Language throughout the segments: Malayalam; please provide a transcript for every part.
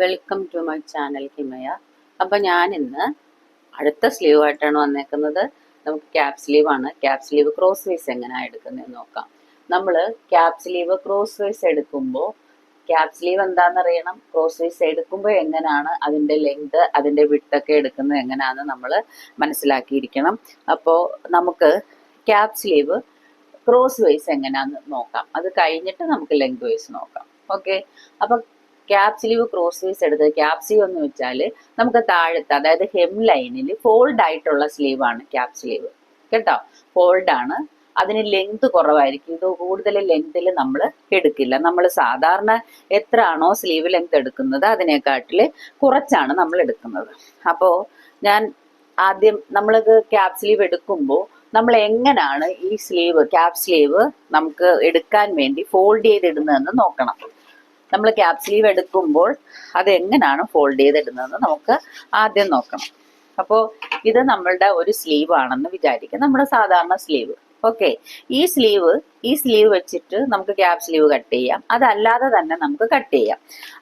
Welcome to my channel Himaya. അപ്പൊ ഞാൻ ഇന്ന് അടുത്ത സ്ലീവ് ആയിട്ടാണ് വന്നേക്കുന്നത്. നമുക്ക് ക്യാപ് സ്ലീവ് ആണ്. ക്യാപ് സ്ലീവ് ക്രോസ് വൈസ് എങ്ങനെയാണ് എടുക്കുന്നത് നോക്കാം. നമ്മൾ ക്യാപ് സ്ലീവ് ക്രോസ് വൈസ് എടുക്കുമ്പോൾ ക്യാപ് സ്ലീവ് എന്താണെന്നറിയണം ക്രോസ് വൈസ് എടുക്കുമ്പോൾ എങ്ങനെയാണ് അതിന്റെ ലെങ്ത് അതിന്റെ വിട്ടൊക്കെ എടുക്കുന്നത് എങ്ങനെയാണെന്ന് നമ്മൾ മനസ്സിലാക്കിയിരിക്കണം. അപ്പോൾ നമുക്ക് ക്യാപ് സ്ലീവ് ക്രോസ് വൈസ് എങ്ങനെയാണെന്ന് നോക്കാം. അത് കഴിഞ്ഞിട്ട് നമുക്ക് ലെങ്ത് വൈസ് നോക്കാം. ഓക്കെ? അപ്പൊ ക്യാപ് സ്ലീവ് ക്രോസ് പീസ് എടുത്ത് ക്യാപ് സ്ലീവ് എന്ന് വെച്ചാൽ നമുക്ക് താഴത്ത് അതായത് ഹെം ലൈനിൽ ഫോൾഡ് ആയിട്ടുള്ള സ്ലീവ് ആണ് ക്യാപ് സ്ലീവ് കേട്ടോ? ഫോൾഡ് ആണ്. അതിന് ലെങ്ത് കുറവായിരിക്കും. ഇത് കൂടുതൽ ലെങ്തിൽ നമ്മൾ എടുക്കില്ല. നമ്മൾ സാധാരണ എത്ര ആണോ സ്ലീവ് ലെങ്ത് എടുക്കുന്നത് അതിനെക്കാട്ടിൽ കുറച്ചാണ് നമ്മൾ എടുക്കുന്നത്. അപ്പോൾ ഞാൻ ആദ്യം നമ്മൾ ക്യാപ് സ്ലീവ് എടുക്കുമ്പോൾ നമ്മൾ എങ്ങനെയാണ് ഈ സ്ലീവ് ക്യാപ് സ്ലീവ് നമുക്ക് എടുക്കാൻ വേണ്ടി ഫോൾഡ് ചെയ്തിടുന്നതെന്ന് നോക്കണം. നമ്മൾ ക്യാപ് സ്ലീവ് എടുക്കുമ്പോൾ അത് എങ്ങനെയാണ് ഫോൾഡ് ചെയ്തിടുന്നതെന്ന് നമുക്ക് ആദ്യം നോക്കണം. അപ്പോൾ ഇത് നമ്മളുടെ ഒരു സ്ലീവ് ആണെന്ന് വിചാരിക്കുക നമ്മുടെ സാധാരണ സ്ലീവ് ഓക്കെ ഈ സ്ലീവ് ഈ സ്ലീവ് വെച്ചിട്ട് നമുക്ക് ക്യാപ് സ്ലീവ് കട്ട് ചെയ്യാം. അതല്ലാതെ തന്നെ നമുക്ക് കട്ട് ചെയ്യാം.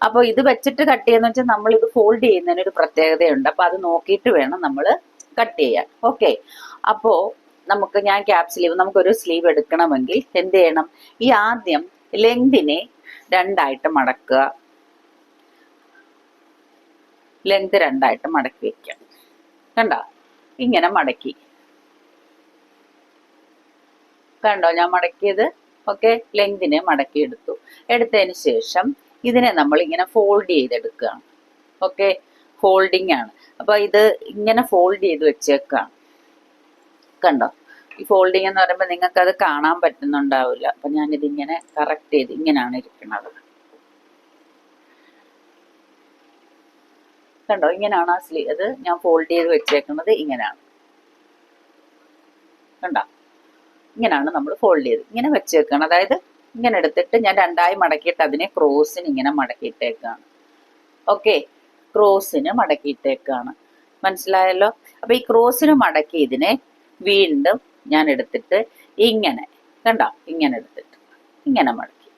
അപ്പോൾ ഇത് വെച്ചിട്ട് കട്ട് ചെയ്യാന്ന് വെച്ചാൽ നമ്മൾ ഇത് ഫോൾഡ് ചെയ്യുന്നതിന് ഒരു പ്രത്യേകതയുണ്ട്. അപ്പോൾ അത് നോക്കിയിട്ട് വേണം നമ്മൾ കട്ട് ചെയ്യാൻ. ഓക്കെ അപ്പോൾ നമുക്ക് ഞാൻ ക്യാപ് സ്ലീവ് നമുക്കൊരു സ്ലീവ് എടുക്കണമെങ്കിൽ എന്ത് ചെയ്യണം? ഈ ആദ്യം ലെങ്തിനെ രണ്ടായിട്ട് മടക്കുക. ലെങ്ത് രണ്ടായിട്ട് മടക്കി വെക്കാം കണ്ട? ഇങ്ങനെ മടക്കി. കണ്ടോ? ഞാൻ മടക്കിയത്? ഓക്കെ ലെങ്തിനെ മടക്കി എടുത്തു. എടുത്തതിന് ശേഷം ഇതിനെ നമ്മൾ ഇങ്ങനെ ഫോൾഡ് ചെയ്തെടുക്കുകയാണ്. ഓക്കെ ഫോൾഡിങ് ആണ്. അപ്പൊ ഇത് ഇങ്ങനെ ഫോൾഡ് ചെയ്ത് വെച്ചേക്കാണ്. കണ്ടോ? ഈ ഫോൾഡിങ് എന്ന് പറയുമ്പോൾ നിങ്ങൾക്ക് അത് കാണാൻ പറ്റുന്നുണ്ടാവില്ല. അപ്പൊ ഞാനിത് ഇങ്ങനെ കറക്റ്റ് ചെയ്ത് ഇങ്ങനെയാണ് ഇരിക്കുന്നത്. കണ്ടോ? ഇങ്ങനെയാണ് ആ സ്ലീവ് അത് ഞാൻ ഫോൾഡ് ചെയ്ത് വെച്ചേക്കുന്നത് ഇങ്ങനെയാണ് കണ്ടോ? ഇങ്ങനെയാണ് നമ്മൾ ഫോൾഡ് ചെയ്ത് ഇങ്ങനെ വെച്ചേക്കണം. അതായത് ഇങ്ങനെ എടുത്തിട്ട് ഞാൻ രണ്ടായി മടക്കിയിട്ട് അതിനെ ക്രോസിന് ഇങ്ങനെ മടക്കിയിട്ടേക്കാണ്. ഓക്കെ ക്രോസിന് മടക്കിയിട്ടേക്കാണ്. മനസ്സിലായല്ലോ? അപ്പൊ ഈ ക്രോസിന് മടക്കി ഇതിനെ വീണ്ടും ഞാൻ എടുത്തിട്ട് ഇങ്ങനെ കണ്ടോ? ഇങ്ങനെ എടുത്തിട്ട് ഇങ്ങനെ മടക്കി.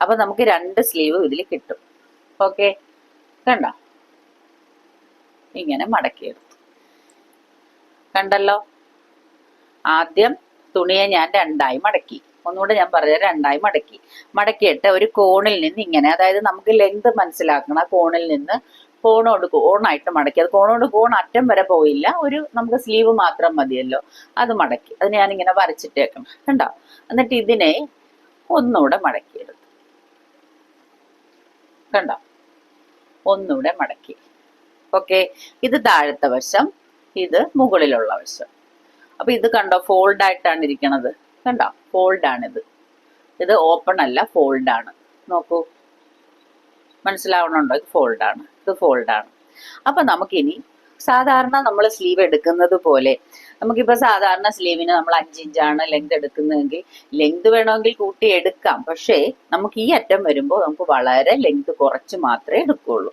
അപ്പൊ നമുക്ക് രണ്ട് സ്ലീവ് ഇതിൽ കിട്ടും. ഓക്കെ കണ്ടോ? ഇങ്ങനെ മടക്കിയെടുത്തു. കണ്ടല്ലോ? ആദ്യം തുണിയെ ഞാൻ രണ്ടായി മടക്കി. ഒന്നുകൂടെ ഞാൻ പറഞ്ഞത് രണ്ടായി മടക്കി. മടക്കിയിട്ട് ഒരു കോണിൽ നിന്ന് ഇങ്ങനെ അതായത് നമുക്ക് ലെങ്ത് മനസ്സിലാക്കണം ആ കോണിൽ നിന്ന് കോണോട് കോണായിട്ട് മടക്കി. അത് കോണോട് കോൺ അറ്റം വരെ പോയില്ല. ഒരു നമുക്ക് സ്ലീവ് മാത്രം മതിയല്ലോ. അത് മടക്കി. അത് ഞാനിങ്ങനെ വരച്ചിട്ടേക്കണം കണ്ടോ? എന്നിട്ട് ഇതിനെ ഒന്നുകൂടെ മടക്കിയെടുത്തു. കണ്ടോ? ഒന്നുകൂടെ മടക്കി. ഓക്കെ? ഇത് താഴത്തെ വശം ഇത് മുകളിലുള്ള വശം. അപ്പൊ ഇത് കണ്ടോ? ഫോൾഡ് ആയിട്ടാണ് ഇരിക്കണത്. കണ്ടോ? ഫോൾഡ് ആണിത് ഇത് ഓപ്പൺ അല്ല ഫോൾഡ് ആണ് നോക്കൂ. മനസ്സിലാവണുണ്ടോ? ഇത് ഫോൾഡ് ആണ് ഇത് ഫോൾഡ് ആണ് അപ്പൊ നമുക്കിനി സാധാരണ നമ്മൾ സ്ലീവ് എടുക്കുന്നത് പോലെ നമുക്കിപ്പോ സാധാരണ സ്ലീവിന് നമ്മൾ അഞ്ചിഞ്ചാണ് ലെങ്ത് എടുക്കുന്നതെങ്കിൽ ലെങ്ത് വേണമെങ്കിൽ കൂട്ടി എടുക്കാം. പക്ഷേ നമുക്ക് ഈ അറ്റം വരുമ്പോൾ നമുക്ക് വളരെ ലെങ്ത് കുറച്ച് മാത്രമേ എടുക്കുള്ളൂ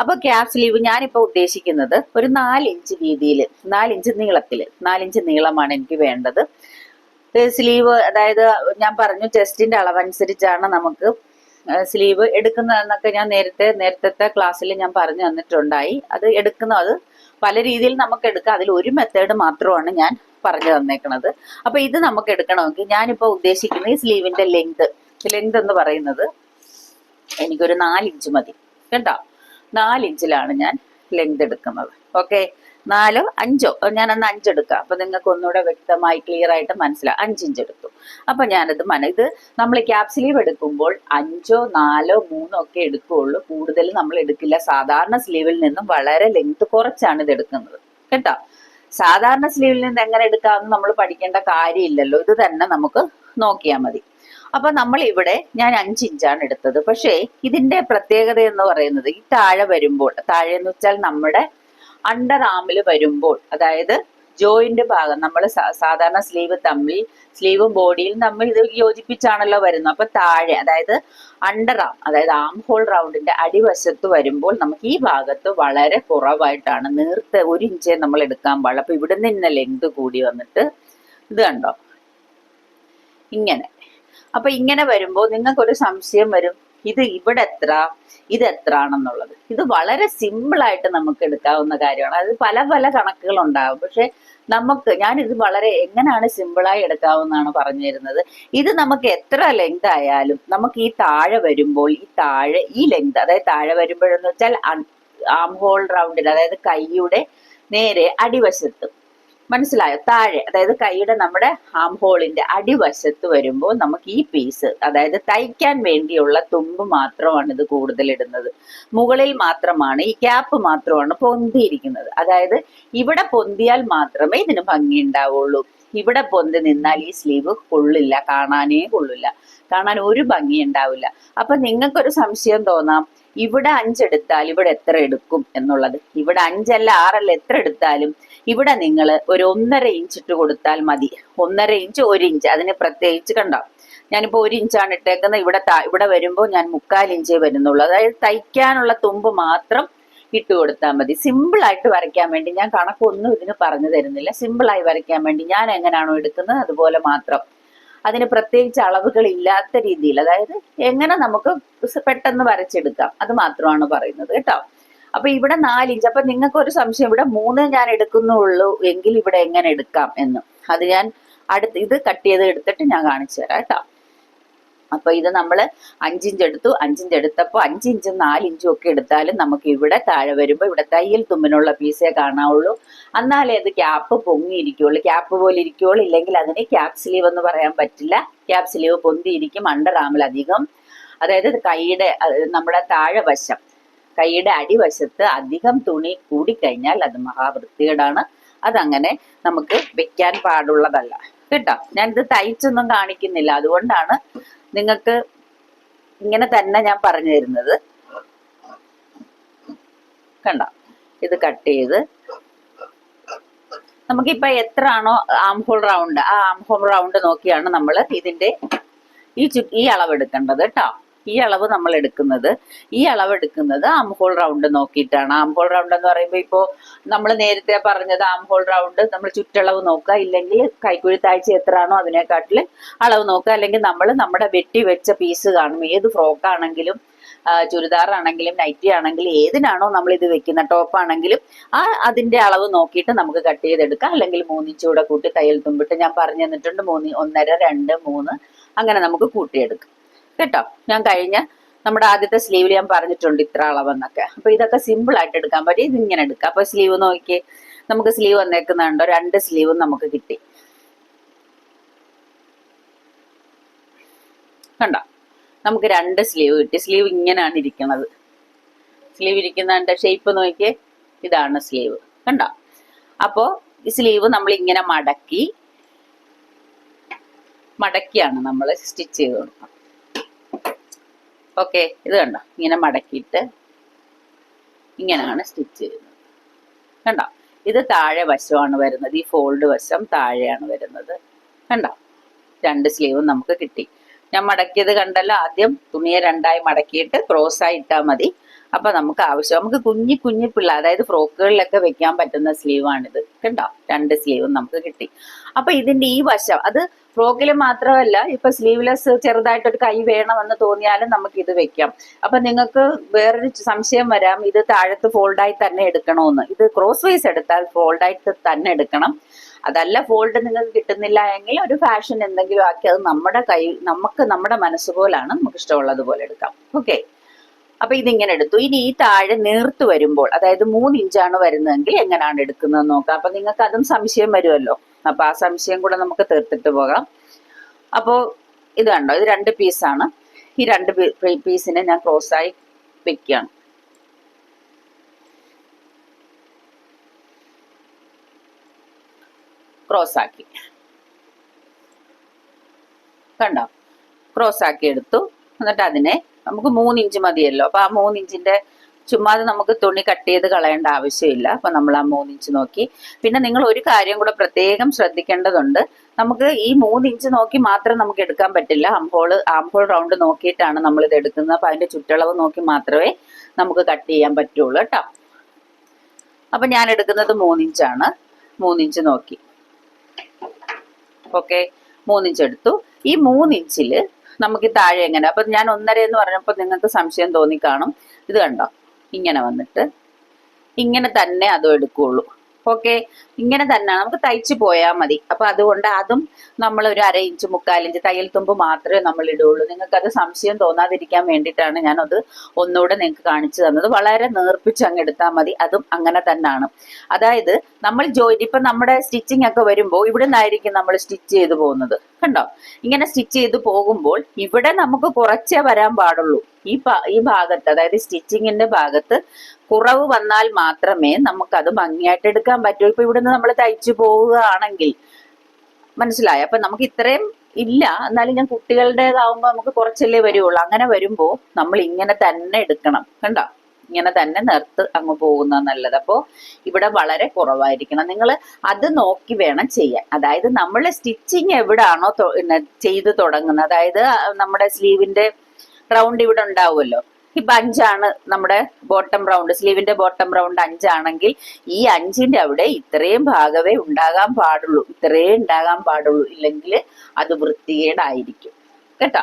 അപ്പൊ ക്യാപ് സ്ലീവ് ഞാനിപ്പോ ഉദ്ദേശിക്കുന്നത് ഒരു നാലിഞ്ച് വീതിയിൽ നാലിഞ്ച് നീളത്തിൽ നാലിഞ്ച് നീളമാണ് എനിക്ക് വേണ്ടത്. സ്ലീവ് അതായത് ഞാൻ പറഞ്ഞു ചെസ്റ്റിന്റെ അളവനുസരിച്ചാണ് നമുക്ക് സ്ലീവ് എടുക്കുന്നതെന്നൊക്കെ ഞാൻ നേരത്തെ നേരത്തെ ക്ലാസ്സിൽ ഞാൻ പറഞ്ഞു തന്നിട്ടുണ്ടായി. അത് എടുക്കുന്ന അത് പല രീതിയിൽ നമുക്ക് എടുക്കാം. അതിൽ ഒരു മെത്തേഡ് മാത്രമാണ് ഞാൻ പറഞ്ഞു തന്നേക്കണത്. അപ്പൊ ഇത് നമുക്ക് എടുക്കണമെങ്കിൽ ഞാനിപ്പോ ഉദ്ദേശിക്കുന്ന ഈ സ്ലീവിന്റെ ലെങ്ത് ലെങ്ത് എന്ന് പറയുന്നത് എനിക്കൊരു നാലിഞ്ച് മതി. കേട്ടോ നാലിഞ്ചിലാണ് ഞാൻ ലെങ്ത് എടുക്കുന്നത്. ഓക്കെ നാലോ അഞ്ചോ? ഞാൻ അന്ന് അഞ്ചെടുക്കാം. അപ്പൊ നിങ്ങൾക്ക് ഒന്നുകൂടെ വ്യക്തമായി ക്ലിയർ ആയിട്ട് മനസ്സിലാവും അഞ്ചിഞ്ച് എടുത്തു അപ്പൊ ഞാനത് മന ഇത് നമ്മൾ ക്യാപ് സ്ലീവ് എടുക്കുമ്പോൾ അഞ്ചോ നാലോ മൂന്നോ ഒക്കെ എടുക്കുകയുള്ളൂ. കൂടുതൽ നമ്മൾ എടുക്കില്ല. സാധാരണ സ്ലീവിൽ നിന്നും വളരെ ലെങ്ത് കുറച്ചാണ് ഇത് എടുക്കുന്നത്. കേട്ടോ? സാധാരണ സ്ലീവിൽ നിന്ന് എങ്ങനെ എടുക്കാമെന്ന് നമ്മൾ പഠിക്കേണ്ട കാര്യമില്ലല്ലോ. ഇത് തന്നെ നമുക്ക് നോക്കിയാൽ മതി. അപ്പൊ നമ്മൾ ഇവിടെ ഞാൻ അഞ്ച് ഇഞ്ചാണ് എടുത്തത്. പക്ഷേ ഇതിന്റെ പ്രത്യേകത എന്ന് പറയുന്നത് ഈ താഴെ വരുമ്പോൾ താഴെ എന്ന് വെച്ചാൽ നമ്മുടെ അണ്ടർ ആമിൽ വരുമ്പോൾ അതായത് ജോയിന്റ് ഭാഗം നമ്മൾ സാധാരണ സ്ലീവ് തമ്മിൽ സ്ലീവും ബോഡിയും തമ്മിൽ ഇത് യോജിപ്പിച്ചാണല്ലോ വരുന്നത്. അപ്പൊ താഴെ അതായത് അണ്ടർ ആം അതായത് ആം ഹോൾ റൗണ്ടിന്റെ അടിവശത്ത് വരുമ്പോൾ നമുക്ക് ഈ ഭാഗത്ത് വളരെ കുറവായിട്ടാണ് നേർത്ത ഒരു ഇഞ്ച് നമ്മൾ എടുക്കാൻ പാടില്ല. അപ്പൊ ഇവിടെ നിന്ന് ലെങ്ത് കൂടി വന്നിട്ട് ഇത് കണ്ടോ? ഇങ്ങനെ. അപ്പൊ ഇങ്ങനെ വരുമ്പോൾ നിങ്ങൾക്കൊരു സംശയം വരും. ഇത് ഇവിടെ എത്ര ഇത് എത്ര ആണെന്നുള്ളത് ഇത് വളരെ സിമ്പിൾ ആയിട്ട് നമുക്ക് എടുക്കാവുന്ന കാര്യമാണ്. അത് പല പല കണക്കുകൾ ഉണ്ടാകും പക്ഷെ നമുക്ക് ഞാൻ ഇത് വളരെ എങ്ങനെയാണ് സിമ്പിളായി എടുക്കാവുന്നതാണ് പറഞ്ഞു തരുന്നത് ഇത് നമുക്ക് എത്ര ലെങ്ത് ആയാലും നമുക്ക് ഈ താഴെ വരുമ്പോൾ ഈ താഴെ ഈ ലെങ്ത് അതായത് താഴെ വരുമ്പോഴെന്ന് വെച്ചാൽ ആം ഹോൾ റൗണ്ടിൽ അതായത് കൈയുടെ നേരെ അടിവശത്ത് മനസ്സിലായോ? താഴെ അതായത് കൈയുടെ നമ്മുടെ ആം ഹോളിന്റെ അടിവശത്ത് വരുമ്പോൾ നമുക്ക് ഈ പീസ് അതായത് തയ്ക്കാൻ വേണ്ടിയുള്ള തുമ്പ് മാത്രമാണ് ഇത് കൂടുതൽ ഇടുന്നത് മുകളിൽ മാത്രമാണ് ഈ ക്യാപ്പ് മാത്രമാണ് പൊന്തിയിരിക്കുന്നത്. അതായത് ഇവിടെ പൊന്തിയാൽ മാത്രമേ ഇതിന് ഭംഗി ഉണ്ടാവുള്ളൂ. ഇവിടെ പൊന്തി നിന്നാൽ ഈ സ്ലീവ് കൊള്ളില്ല കാണാനേ കൊള്ളില്ല. കാണാൻ ഒരു ഭംഗി ഉണ്ടാവില്ല. അപ്പൊ നിങ്ങൾക്കൊരു സംശയം തോന്നാം ഇവിടെ അഞ്ചെടുത്താൽ ഇവിടെ എത്ര എടുക്കും എന്നുള്ളത്? ഇവിടെ അഞ്ചല്ല ആറല്ല എത്ര എടുത്താലും ഇവിടെ നിങ്ങൾ ഒരു ഒന്നര ഇഞ്ച് ഇട്ട് കൊടുത്താൽ മതി. ഒന്നര ഇഞ്ച് ഒരു ഇഞ്ച് അതിന് പ്രത്യേകിച്ച് കണ്ടോ? ഞാനിപ്പോൾ ഒരു ഇഞ്ചാണ് ഇട്ടേക്കുന്നത്. ഇവിടെ ഇവിടെ വരുമ്പോൾ ഞാൻ മുക്കാൽ ഇഞ്ചേ വരുന്നുള്ളൂ. അതായത് തയ്ക്കാനുള്ള തുമ്പ് മാത്രം ഇട്ട് കൊടുത്താൽ മതി. സിമ്പിൾ ആയിട്ട് വരയ്ക്കാൻ വേണ്ടി ഞാൻ കണക്കൊന്നും ഇതിന് പറഞ്ഞു തരുന്നില്ല. സിമ്പിളായി വരയ്ക്കാൻ വേണ്ടി ഞാൻ എങ്ങനെയാണോ എടുക്കുന്നത് അതുപോലെ മാത്രം. അതിന് പ്രത്യേകിച്ച് അളവുകൾ ഇല്ലാത്ത രീതിയിൽ അതായത് എങ്ങനെ നമുക്ക് പെട്ടെന്ന് വരച്ചെടുക്കാം അത് മാത്രമാണ് പറയുന്നത് കേട്ടോ. അപ്പൊ ഇവിടെ നാലിഞ്ച്. അപ്പൊ നിങ്ങൾക്ക് ഒരു സംശയം. ഇവിടെ മൂന്ന് ഞാൻ എടുക്കുന്നുള്ളൂ എങ്കിൽ ഇവിടെ എങ്ങനെ എടുക്കാം എന്ന്. അത് ഞാൻ അടുത്ത് ഇത് കട്ട് ചെയ്ത് എടുത്തിട്ട് ഞാൻ കാണിച്ചു തരാം കേട്ടോ. അപ്പൊ ഇത് നമ്മൾ അഞ്ചിഞ്ച് എടുത്തു. അഞ്ചിഞ്ച് എടുത്തപ്പോൾ അഞ്ചിഞ്ചും നാലിഞ്ചും ഒക്കെ എടുത്താലും നമുക്ക് ഇവിടെ താഴെ വരുമ്പോൾ ഇവിടെ തയ്യൽ തുമ്പിനുള്ള പീസേ കാണാവുള്ളൂ. എന്നാലേ അത് ക്യാപ്പ് പൊങ്ങിയിരിക്കുള്ളൂ. ക്യാപ്പ് പോലെ ഇരിക്കുള്ളൂ. ഇല്ലെങ്കിൽ അതിന് ക്യാപ് സ്ലീവ് എന്ന് പറയാൻ പറ്റില്ല. ക്യാപ് സ്ലീവ് പൊന്തിയിരിക്കും. അണ്ടർ ആമിലധികം. അതായത് കൈയുടെ നമ്മുടെ താഴെ വശം. കൈയുടെ അടിവശത്ത് അധികം തുണി കൂടിക്കഴിഞ്ഞാൽ അത് മഹാവൃത്തികേടാണ്. അതങ്ങനെ നമുക്ക് വെക്കാൻ പാടുള്ളതല്ല. കേട്ടോ? ഞാനിത് തയ്ച്ചൊന്നും കാണിക്കുന്നില്ല. അതുകൊണ്ടാണ് നിങ്ങൾക്ക് ഇങ്ങനെ തന്നെ ഞാൻ പറഞ്ഞു തരുന്നത്. കണ്ട? ഇത് കട്ട് ചെയ്ത് നമുക്കിപ്പൊ എത്ര ആണോ ആം ഹോൾ റൗണ്ട്? ആ ആം ഹോൾ റൗണ്ട് നോക്കിയാണ് നമ്മൾ ഇതിന്റെ ഈ ചു ഈ അളവെടുക്കേണ്ടത് കേട്ടോ. ഈ അളവ് നമ്മൾ എടുക്കുന്നത്. ഈ അളവ് എടുക്കുന്നത് ആംഹോൾ റൗണ്ട് നോക്കിയിട്ടാണ്. ആംഹോൾ റൗണ്ട് എന്ന് പറയുമ്പോൾ ഇപ്പോൾ നമ്മൾ നേരത്തെ പറഞ്ഞത് ആം ഹോൾ റൗണ്ട് നമ്മൾ ചുറ്റളവ് നോക്കുക. ഇല്ലെങ്കിൽ കൈക്കുഴി താഴ്ച എത്രയാണോ അതിനെക്കാട്ടിൽ അളവ് നോക്കുക. അല്ലെങ്കിൽ നമ്മൾ നമ്മുടെ വെട്ടി വെച്ച പീസ് കാണും. ഏത് ഫ്രോക്ക് ആണെങ്കിലും ചുരിദാർ ആണെങ്കിലും നൈറ്റി ആണെങ്കിലും ഏതിനാണോ നമ്മൾ ഇത് വെക്കുന്ന ടോപ്പ് ആണെങ്കിലും ആ അതിന്റെ അളവ് നോക്കിയിട്ട് നമുക്ക് കട്ട് ചെയ്തെടുക്കാം. അല്ലെങ്കിൽ മൂന്നിച്ചൂടെ കൂട്ടി തയ്യൽ തുമ്പിട്ട് ഞാൻ പറഞ്ഞു തന്നിട്ടുണ്ട്. മൂന്ന് ഒന്നര രണ്ട് മൂന്ന് അങ്ങനെ നമുക്ക് കൂട്ടിയെടുക്കാം. കേട്ടോ. ഞാൻ കഴിഞ്ഞ നമ്മുടെ ആദ്യത്തെ സ്ലീവിൽ ഞാൻ പറഞ്ഞിട്ടുണ്ട് ഇത്ര അളവെന്നൊക്കെ. അപ്പൊ ഇതൊക്കെ സിമ്പിൾ ആയിട്ട് എടുക്കാൻ പറ്റും. ഇത് ഇങ്ങനെ എടുക്കാം. അപ്പൊ സ്ലീവ് നോക്കി നമുക്ക് സ്ലീവ് വന്നേക്കുന്നുണ്ടോ? രണ്ട് സ്ലീവും നമുക്ക് കിട്ടി. കണ്ടോ? നമുക്ക് രണ്ട് സ്ലീവ് കിട്ടി. സ്ലീവ് ഇങ്ങനെയാണ് ഇരിക്കുന്നത്. സ്ലീവ് ഇരിക്കുന്നതിന്റെ ഷേപ്പ് നോക്കി ഇതാണ് സ്ലീവ് കണ്ടോ? അപ്പോ ഈ സ്ലീവ് നമ്മൾ ഇങ്ങനെ മടക്കി മടക്കിയാണ് നമ്മൾ സ്റ്റിച്ച് ചെയ്ത് കൊടുക്കുന്നത് ഓക്കെ ഇത് കണ്ടോ? ഇങ്ങനെ മടക്കിയിട്ട് ഇങ്ങനെയാണ് സ്റ്റിച്ച് ചെയ്യുന്നത്. കണ്ടോ? ഇത് താഴെ വശമാണ് വരുന്നത്. ഈ ഫോൾഡ് വശം താഴെയാണ് വരുന്നത്. കണ്ടോ? രണ്ട് സ്ലീവും നമുക്ക് കിട്ടി. ഞാൻ മടക്കിയത് കണ്ടല്ലോ ആദ്യം തുണിയെ രണ്ടായി മടക്കിയിട്ട് ക്രോസ് ആയി ഇട്ടാൽ മതി. അപ്പൊ നമുക്ക് ആവശ്യം നമുക്ക് കുഞ്ഞി കുഞ്ഞി പിള്ള അതായത് ഫ്രോക്കുകളിലൊക്കെ വെക്കാൻ പറ്റുന്ന സ്ലീവാണിത് കണ്ടോ? രണ്ട് സ്ലീവും നമുക്ക് കിട്ടി. അപ്പൊ ഇതിന്റെ ഈ വശം അത് ഫ്രോക്കിൽ മാത്രമല്ല ഇപ്പൊ സ്ലീവ്ലെസ് ചെറുതായിട്ടൊരു കൈ വേണമെന്ന് തോന്നിയാലും നമുക്ക് ഇത് വെക്കാം. അപ്പൊ നിങ്ങൾക്ക് വേറൊരു സംശയം വരാം ഇത് താഴത്ത് ഫോൾഡായി തന്നെ എടുക്കണമെന്ന് ഇത് ക്രോസ് വൈസ് എടുത്താൽ ഫോൾഡായിട്ട് തന്നെ എടുക്കണം. അതല്ല ഫോൾഡ് നിങ്ങൾക്ക് കിട്ടുന്നില്ല എങ്കിൽ ഒരു ഫാഷൻ എന്തെങ്കിലും ആക്കി അത് നമ്മുടെ കൈ നമുക്ക് നമ്മുടെ മനസ്സുപോലാണ് നമുക്ക് ഇഷ്ടമുള്ളത് പോലെ എടുക്കാം. ഓക്കെ. അപ്പൊ ഇതിങ്ങനെ എടുത്തു. ഇനി ഈ താഴെ നേർത്ത് വരുമ്പോൾ അതായത് മൂന്ന് ഇഞ്ചാണ് വരുന്നതെങ്കിൽ എങ്ങനെയാണ് എടുക്കുന്നത് നോക്കാം. അപ്പൊ നിങ്ങൾക്ക് അതും സംശയം വരുമല്ലോ. അപ്പൊ ആ സംശയം കൂടെ നമുക്ക് തീർത്തിട്ട് പോകാം. അപ്പോ ഇത് കണ്ടോ? ഇത് രണ്ട് പീസാണ് ഈ രണ്ട് പീസിനെ ഞാൻ ക്രോസ് ആയി വെക്കുകയാണ്. ക്രോസ് ആക്കി. കണ്ടോ? ക്രോസ് ആക്കി എടുത്തു. എന്നിട്ട് അതിനെ നമുക്ക് മൂന്ന് ഇഞ്ച് മതിയല്ലോ. അപ്പൊ ആ മൂന്ന് ഇഞ്ചിന്റെ ചുമ്മാതെ നമുക്ക് തുണി കട്ട് ചെയ്ത് കളയേണ്ട ആവശ്യമില്ല. അപ്പൊ നമ്മൾ ആ മൂന്ന് ഇഞ്ച് നോക്കി. പിന്നെ നിങ്ങൾ ഒരു കാര്യം കൂടെ പ്രത്യേകം ശ്രദ്ധിക്കേണ്ടതുണ്ട്. നമുക്ക് ഈ മൂന്ന് ഇഞ്ച് നോക്കി മാത്രം നമുക്ക് എടുക്കാൻ പറ്റില്ല. ആംഹോൾ ആംഹോൾ റൗണ്ട് നോക്കിയിട്ടാണ് നമ്മൾ ഇത് എടുക്കുന്നത്. അപ്പൊ അതിന്റെ ചുറ്റളവ് നോക്കി മാത്രമേ നമുക്ക് കട്ട് ചെയ്യാൻ പറ്റുള്ളൂ കേട്ടോ. അപ്പൊ ഞാൻ എടുക്കുന്നത് മൂന്നിഞ്ചാണ്. മൂന്നിഞ്ച് നോക്കി. ഓക്കെ. മൂന്നിഞ്ച് എടുത്തു. ഈ മൂന്നിഞ്ചിൽ നമുക്ക് ഈ താഴെ എങ്ങനെ? അപ്പൊ ഞാൻ ഒന്നര എന്ന് പറഞ്ഞപ്പോൾ നിങ്ങൾക്ക് സംശയം തോന്നി കാണും. ഇത് കണ്ടോ? ഇങ്ങനെ വന്നിട്ട് ഇങ്ങനെ തന്നെ അതും എടുക്കുള്ളൂ. ഓക്കെ? ഇങ്ങനെ തന്നെ നമുക്ക് തയ്ച്ചു പോയാൽ മതി. അപ്പൊ അതുകൊണ്ട് അതും നമ്മൾ ഒരു അര ഇഞ്ച് മുക്കാലിഞ്ച് തയ്യൽ തുമ്പ് മാത്രമേ നമ്മൾ ഇടുള്ളൂ നിങ്ങൾക്ക് അത് സംശയം തോന്നാതിരിക്കാൻ വേണ്ടിയിട്ടാണ് ഞാനത് ഒന്നുകൂടെ നിങ്ങൾക്ക് കാണിച്ചു തന്നത്. വളരെ നേർപ്പിച്ച് അങ്ങ് എടുത്താൽ മതി. അതും അങ്ങനെ തന്നെയാണ്. അതായത് നമ്മൾ ജോയിൻ ഇപ്പൊ നമ്മുടെ സ്റ്റിച്ചിങ് ഒക്കെ വരുമ്പോൾ ഇവിടെ നിന്നായിരിക്കും നമ്മൾ സ്റ്റിച്ച് ചെയ്ത് പോകുന്നത്. കണ്ടോ? ഇങ്ങനെ സ്റ്റിച്ച് ചെയ്ത് പോകുമ്പോൾ ഇവിടെ നമുക്ക് കുറച്ചേ വരാൻ പാടുള്ളൂ. ഈ ഈ ഭാഗത്ത് അതായത് സ്റ്റിച്ചിങ്ങിന്റെ ഭാഗത്ത് കുറവ് വന്നാൽ മാത്രമേ നമുക്ക് അത് ഭംഗിയായിട്ട് എടുക്കാൻ പറ്റൂ. ഇപ്പൊ ഇവിടുന്ന് നമ്മൾ തയ്ച്ചു പോവുകയാണെങ്കിൽ മനസ്സിലായോ? അപ്പൊ നമുക്ക് ഇത്രയും ഇല്ല. എന്നാലും ഞാൻ കുട്ടികളുടേതാവുമ്പോ നമുക്ക് കുറച്ചല്ലേ വരുള്ളൂ. അങ്ങനെ വരുമ്പോ നമ്മൾ ഇങ്ങനെ തന്നെ എടുക്കണം. കണ്ടോ? ഇങ്ങനെ തന്നെ നിർത്ത് അങ്ങ് പോകുന്ന നല്ലത്. അപ്പോ ഇവിടെ വളരെ കുറവായിരിക്കണം. നിങ്ങൾ അത് നോക്കി വേണം ചെയ്യാൻ. അതായത് നമ്മൾ സ്റ്റിച്ചിങ് എവിടാണോ ചെയ്ത് തുടങ്ങുന്നത്. അതായത് നമ്മുടെ സ്ലീവിന്റെ റൗണ്ട് ഇവിടെ ഉണ്ടാവുമല്ലോ. ഇപ്പൊ അഞ്ചാണ് നമ്മുടെ ബോട്ടം റൗണ്ട് സ്ലീവിന്റെ ബോട്ടം റൗണ്ട് അഞ്ചാണെങ്കിൽ ഈ അഞ്ചിന്റെ അവിടെ ഇത്രയും ഭാഗമേ ഉണ്ടാകാൻ പാടുള്ളൂ. ഇത്രയേ ഉണ്ടാകാൻ പാടുള്ളൂ. ഇല്ലെങ്കിൽ അത് വൃത്തികേടായിരിക്കും. കേട്ടോ?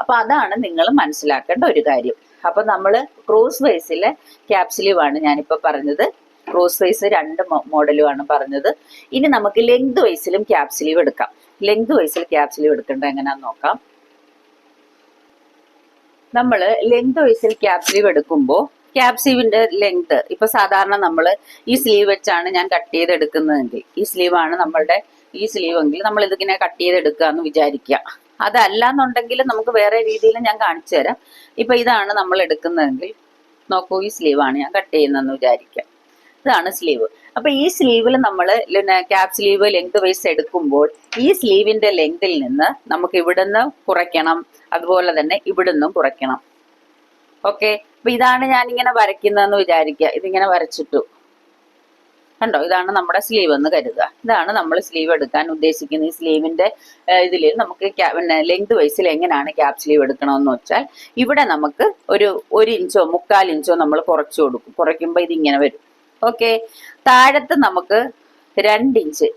അപ്പൊ അതാണ് നിങ്ങൾ മനസ്സിലാക്കേണ്ട ഒരു കാര്യം. അപ്പൊ നമ്മൾ ക്രോസ് വൈസിലെ ക്യാപ്സിലീവ് ആണ് ഞാനിപ്പോ പറഞ്ഞത്. ക്രോസ് വൈസ് രണ്ട് മോഡലുമാണ് പറഞ്ഞത്. ഇനി നമുക്ക് ലെങ്ത് വൈസിലും ക്യാപ്സിലീവ് എടുക്കാം. ലെങ്ത് വൈസിൽ ക്യാപ്സിലീവ് എടുക്കേണ്ടത് എങ്ങനെയാന്ന് നോക്കാം. നമ്മൾ ലെങ്ത് വൈസിൽ ക്യാപ്സ്ലീവ് എടുക്കുമ്പോൾ ക്യാപ്സീവിന്റെ ലെങ്ത് ഇപ്പൊ സാധാരണ നമ്മൾ ഈ സ്ലീവ് വെച്ചാണ് ഞാൻ കട്ട് ചെയ്ത് എടുക്കുന്നതെങ്കിൽ ഈ സ്ലീവാണ് നമ്മളുടെ ഈ സ്ലീവെങ്കിൽ നമ്മൾ ഇതിങ്ങനെ കട്ട് ചെയ്ത് എടുക്കുക എന്ന് വിചാരിക്കുക. അതല്ല എന്നുണ്ടെങ്കിൽ നമുക്ക് വേറെ രീതിയിൽ ഞാൻ കാണിച്ചു തരാം. ഇപ്പൊ ഇതാണ് നമ്മൾ എടുക്കുന്നതെങ്കിൽ നോക്കൂ ഈ സ്ലീവാണ് ഞാൻ കട്ട് ചെയ്യുന്നതെന്ന് വിചാരിക്കാം. ഇതാണ് സ്ലീവ് അപ്പൊ ഈ സ്ലീവിൽ നമ്മൾ ക്യാപ് സ്ലീവ് ലെങ്ത് വൈസ് എടുക്കുമ്പോൾ ഈ സ്ലീവിന്റെ ലെങ്തിൽ നിന്ന് നമുക്ക് ഇവിടുന്ന് കുറയ്ക്കണം. അതുപോലെ തന്നെ ഇവിടുന്നും കുറയ്ക്കണം. ഓക്കെ അപ്പൊ ഇതാണ് ഞാൻ ഇങ്ങനെ വരയ്ക്കുന്നതെന്ന് വിചാരിക്കുക. ഇതിങ്ങനെ വരച്ചിട്ടു. കണ്ടോ? ഇതാണ് നമ്മുടെ സ്ലീവ് എന്ന് കരുതുക. ഇതാണ് നമ്മൾ സ്ലീവ് എടുക്കാൻ ഉദ്ദേശിക്കുന്ന ഈ സ്ലീവിന്റെ ഇതിൽ നമുക്ക് പിന്നെ ലെങ്ത് വൈസിൽ എങ്ങനെയാണ് ക്യാപ് സ്ലീവ് എടുക്കണമെന്ന് വെച്ചാൽ ഇവിടെ നമുക്ക് ഒരു ഒരു ഇഞ്ചോ മുക്കാൽ ഇഞ്ചോ നമ്മൾ കുറച്ചു കൊടുക്കും. കുറയ്ക്കുമ്പോൾ ഇതിങ്ങനെ വരും. ഓക്കെ? താഴത്ത് നമുക്ക് രണ്ടിഞ്ച്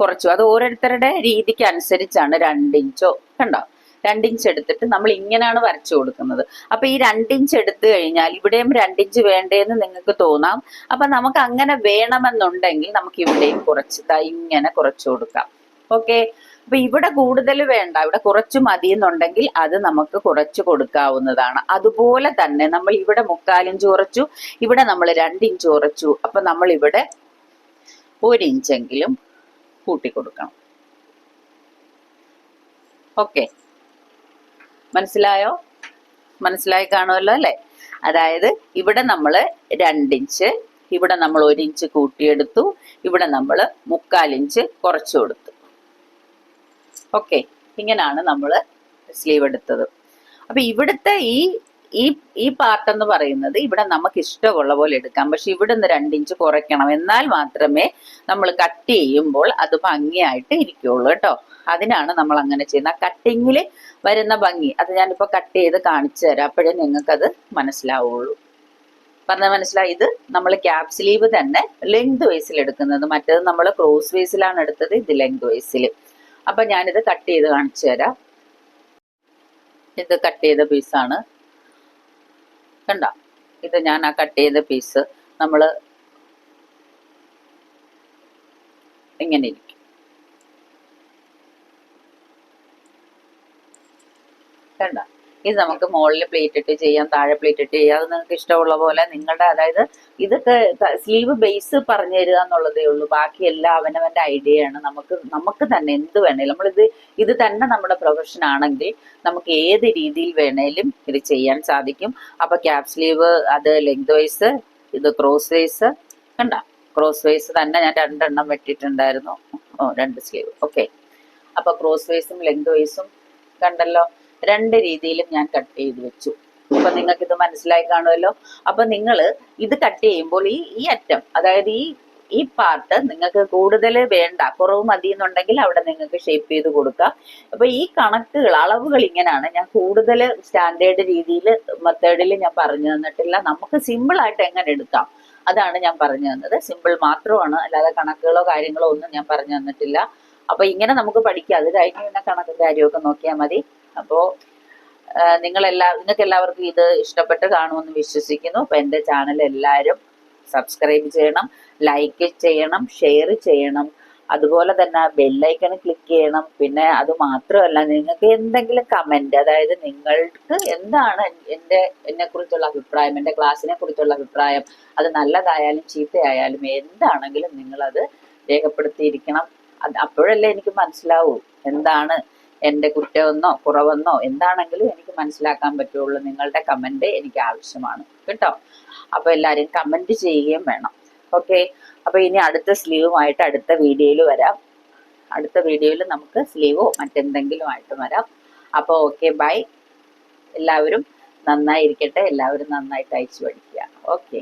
കുറച്ചു. അത് ഓരോരുത്തരുടെ രീതിക്ക് അനുസരിച്ചാണ് രണ്ടിഞ്ചോ കണ്ടോ? രണ്ടിഞ്ച് എടുത്തിട്ട് നമ്മൾ ഇങ്ങനെയാണ് വരച്ചു കൊടുക്കുന്നത്. അപ്പൊ ഈ രണ്ടിഞ്ച് എടുത്തു കഴിഞ്ഞാൽ ഇവിടെയും രണ്ടിഞ്ച് വേണ്ടേന്ന് നിങ്ങൾക്ക് തോന്നാം. അപ്പൊ നമുക്ക് അങ്ങനെ വേണമെന്നുണ്ടെങ്കിൽ നമുക്ക് ഇവിടെയും കുറച്ച് ഇങ്ങനെ കുറച്ചു കൊടുക്കാം. ഓക്കെ? അപ്പൊ ഇവിടെ കൂടുതൽ വേണ്ട. ഇവിടെ കുറച്ച് മതി എന്നുണ്ടെങ്കിൽ അത് നമുക്ക് കുറച്ച് കൊടുക്കാവുന്നതാണ്. അതുപോലെ തന്നെ നമ്മൾ ഇവിടെ മുക്കാലിഞ്ച് കുറച്ചു ഇവിടെ നമ്മൾ രണ്ടിഞ്ച് കുറച്ചു. അപ്പൊ നമ്മൾ ഇവിടെ ഒരിഞ്ചെങ്കിലും കൂട്ടി കൊടുക്കണം. ഓക്കെ? മനസ്സിലായോ? മനസ്സിലായി കാണുമല്ലോ അല്ലെ? അതായത് ഇവിടെ നമ്മൾ രണ്ടിഞ്ച് ഇവിടെ നമ്മൾ ഒരു ഇഞ്ച് കൂട്ടിയെടുത്തു ഇവിടെ നമ്മൾ മുക്കാലിഞ്ച് കുറച്ചു കൊടുത്തു. ഓക്കെ ഇങ്ങനെയാണ് നമ്മൾ സ്ലീവ് എടുത്തത്. അപ്പൊ ഇവിടുത്തെ ഈ ഈ ഈ പാർട്ട് എന്ന് പറയുന്നത് ഇവിടെ നമുക്ക് ഇഷ്ടമുള്ള പോലെ എടുക്കാം. പക്ഷെ ഇവിടെ നിന്ന് രണ്ടിഞ്ച് കുറയ്ക്കണം. എന്നാൽ മാത്രമേ നമ്മൾ കട്ട് ചെയ്യുമ്പോൾ അത് ഭംഗിയായിട്ട് ഇരിക്കുള്ളൂ കേട്ടോ. അതിനാണ് നമ്മൾ അങ്ങനെ ചെയ്യുന്നത് കട്ടിങ്ങിൽ വരുന്ന ഭംഗി. അത് ഞാനിപ്പോ കട്ട് ചെയ്ത് കാണിച്ചു തരാം. അപ്പോഴേ നിങ്ങൾക്കത് മനസ്സിലാവുള്ളൂ. പറഞ്ഞ മനസ്സിലായി ഇത് നമ്മൾ ക്യാപ് സ്ലീവ് തന്നെ ലെങ്ത് വൈസിൽ എടുക്കുന്നത്. മറ്റേത് നമ്മൾ ക്രോസ് വൈസിലാണ് എടുത്തത്. ഇത് ലെങ്ത് വൈസിൽ അപ്പൊ ഞാനിത് കട്ട് ചെയ്ത് കാണിച്ചു തരാം. ഇത് കട്ട് ചെയ്ത പീസാണ് കണ്ട. ഇത് ഞാൻ ആ കട്ട് ചെയ്ത പീസ് നമ്മൾ ഇങ്ങനെ ഇരിക്കും. കണ്ട? ഇത് നമുക്ക് മുകളിൽ പ്ലേറ്റ് ഇട്ട് ചെയ്യാം താഴെ പ്ലേറ്റ് ഇട്ട് ചെയ്യാം. അത് നിങ്ങൾക്ക് ഇഷ്ടമുള്ള പോലെ നിങ്ങളുടെ അതായത് ഇതൊക്കെ സ്ലീവ് ബേസ് പറഞ്ഞു തരിക എന്നുള്ളതേ ഉള്ളൂ. ബാക്കി എല്ലാം അവനവന്റെ ഐഡിയ ആണ്. നമുക്ക് നമുക്ക് തന്നെ എന്ത് വേണേലും നമ്മളിത് ഇത് തന്നെ നമ്മുടെ പ്രൊഫഷൻ ആണെങ്കിൽ നമുക്ക് ഏത് രീതിയിൽ വേണേലും ഇത് ചെയ്യാൻ സാധിക്കും. അപ്പൊ ക്യാപ് സ്ലീവ് അത് ലെങ്ത് വൈസ് ഇത് ക്രോസ് വൈസ് കണ്ട? ക്രോസ് വൈസ് തന്നെ ഞാൻ രണ്ടെണ്ണം വെട്ടിയിട്ടുണ്ടായിരുന്നു. ഓ രണ്ട് സ്ലീവ് ഓക്കെ അപ്പൊ ക്രോസ് വൈസും ലെങ്ത് വൈസും കണ്ടല്ലോ? രണ്ട് രീതിയിലും ഞാൻ കട്ട് ചെയ്ത് വെച്ചു. അപ്പൊ നിങ്ങൾക്ക് ഇത് മനസ്സിലായി കാണുമല്ലോ? അപ്പൊ നിങ്ങൾ ഇത് കട്ട് ചെയ്യുമ്പോൾ ഈ ഈ അറ്റം അതായത് ഈ ഈ പാർട്ട് നിങ്ങൾക്ക് കൂടുതൽ വേണ്ട കുറവ് മതി എന്നുണ്ടെങ്കിൽ അവിടെ നിങ്ങൾക്ക് ഷേപ്പ് ചെയ്ത് കൊടുക്കാം. അപ്പൊ ഈ കണക്കുകൾ അളവുകൾ ഇങ്ങനെയാണ്. ഞാൻ കൂടുതൽ സ്റ്റാൻഡേർഡ് രീതിയിൽ മെത്തേഡിൽ ഞാൻ പറഞ്ഞു തന്നിട്ടില്ല. നമുക്ക് സിമ്പിൾ ആയിട്ട് എങ്ങനെ എടുക്കാം? അതാണ് ഞാൻ പറഞ്ഞു തന്നത്. സിമ്പിൾ മാത്രമാണ്. അല്ലാതെ കണക്കുകളോ കാര്യങ്ങളോ ഒന്നും ഞാൻ പറഞ്ഞു തന്നിട്ടില്ല. അപ്പൊ ഇങ്ങനെ നമുക്ക് പഠിക്കാം. അത് കഴിഞ്ഞ് പിന്നെ കണക്കും കാര്യമൊക്കെ നോക്കിയാൽ മതി. അപ്പോ നിങ്ങൾ എല്ലാ നിങ്ങൾക്ക് എല്ലാവർക്കും ഇത് ഇഷ്ടപ്പെട്ട് കാണുമെന്ന് വിശ്വസിക്കുന്നു. അപ്പൊ എന്റെ ചാനൽ എല്ലാവരും സബ്സ്ക്രൈബ് ചെയ്യണം ലൈക്ക് ചെയ്യണം ഷെയർ ചെയ്യണം. അതുപോലെ തന്നെ ബെല്ലൈക്കൺ ക്ലിക്ക് ചെയ്യണം. പിന്നെ അത് മാത്രമല്ല നിങ്ങൾക്ക് എന്തെങ്കിലും കമന്റ് അതായത് നിങ്ങൾക്ക് എന്താണ് എന്റെ എന്നെ കുറിച്ചുള്ള അഭിപ്രായം എന്റെ ക്ലാസ്സിനെ കുറിച്ചുള്ള അഭിപ്രായം അത് നല്ലതായാലും ചീത്തയായാലും എന്താണെങ്കിലും നിങ്ങളത് രേഖപ്പെടുത്തിയിരിക്കണം. അപ്പോഴല്ലേ എനിക്ക് മനസ്സിലാവൂ എന്താണ് എന്റെ കുറ്റമെന്നോ കുറവെന്നോ എന്താണെങ്കിലും എനിക്ക് മനസ്സിലാക്കാൻ പറ്റുള്ളൂ. നിങ്ങളുടെ കമന്റ് എനിക്ക് ആവശ്യമാണ്. കേട്ടോ? അപ്പോൾ എല്ലാവരും കമന്റ് ചെയ്യുകയും വേണം. ഓക്കെ അപ്പോൾ ഇനി അടുത്ത സ്ലീവുമായിട്ട് അടുത്ത വീഡിയോയിൽ വരാം. അടുത്ത വീഡിയോയിൽ നമുക്ക് സ്ലീവോ മറ്റെന്തെങ്കിലും ആയിട്ട് വരാം. അപ്പോൾ ഓക്കെ ബൈ എല്ലാവരും നന്നായിരിക്കട്ടെ. എല്ലാവരും നന്നായിട്ട് അയച്ചു പഠിക്കുക. ഓക്കെ